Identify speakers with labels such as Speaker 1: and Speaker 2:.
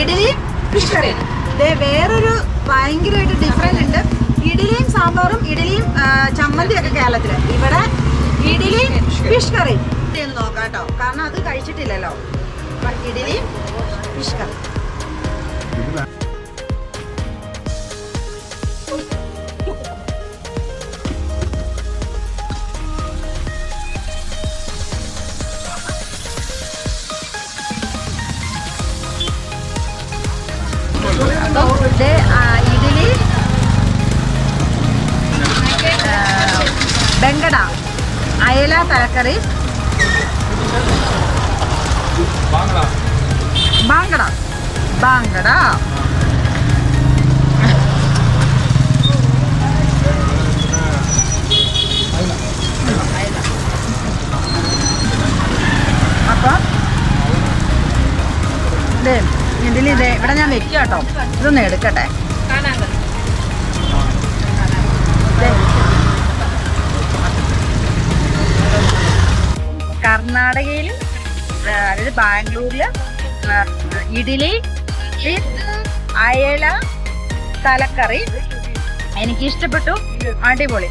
Speaker 1: Idli fish curry വേറൊരു ഭയങ്കരമായിട്ട് different ഉണ്ട്. ഇഡലിയും സാമ്പാറും ഇഡലിയും ചമ്മന്തിയൊക്കെ കേരളത്തിൽ ഇവിടെ ഇഡ്ഡലി ഫിഷ് കറി നോക്കാം കേട്ടോ കാരണം അത് കഴിച്ചിട്ടില്ലല്ലോ. ഇഡലിയും ഫിഷ് കറി അപ്പം ഇത് ആ, ഇഡ്ഡലി ആ, ബെങ്കട അയല തലക്കറി ബാങ്കട ബാങ്കട അപ്പം ഇത് ഇതിൽ ഇത് ഇവിടെ ഞാൻ വെക്കുക കേട്ടോ ഇതൊന്ന് എടുക്കട്ടെ. കർണാടകയിൽ അതായത് ബാംഗ്ലൂരിൽ വിത്ത് അയല തലക്കറി. എനിക്ക് ഇഷ്ടപ്പെട്ടു അടിപൊളി.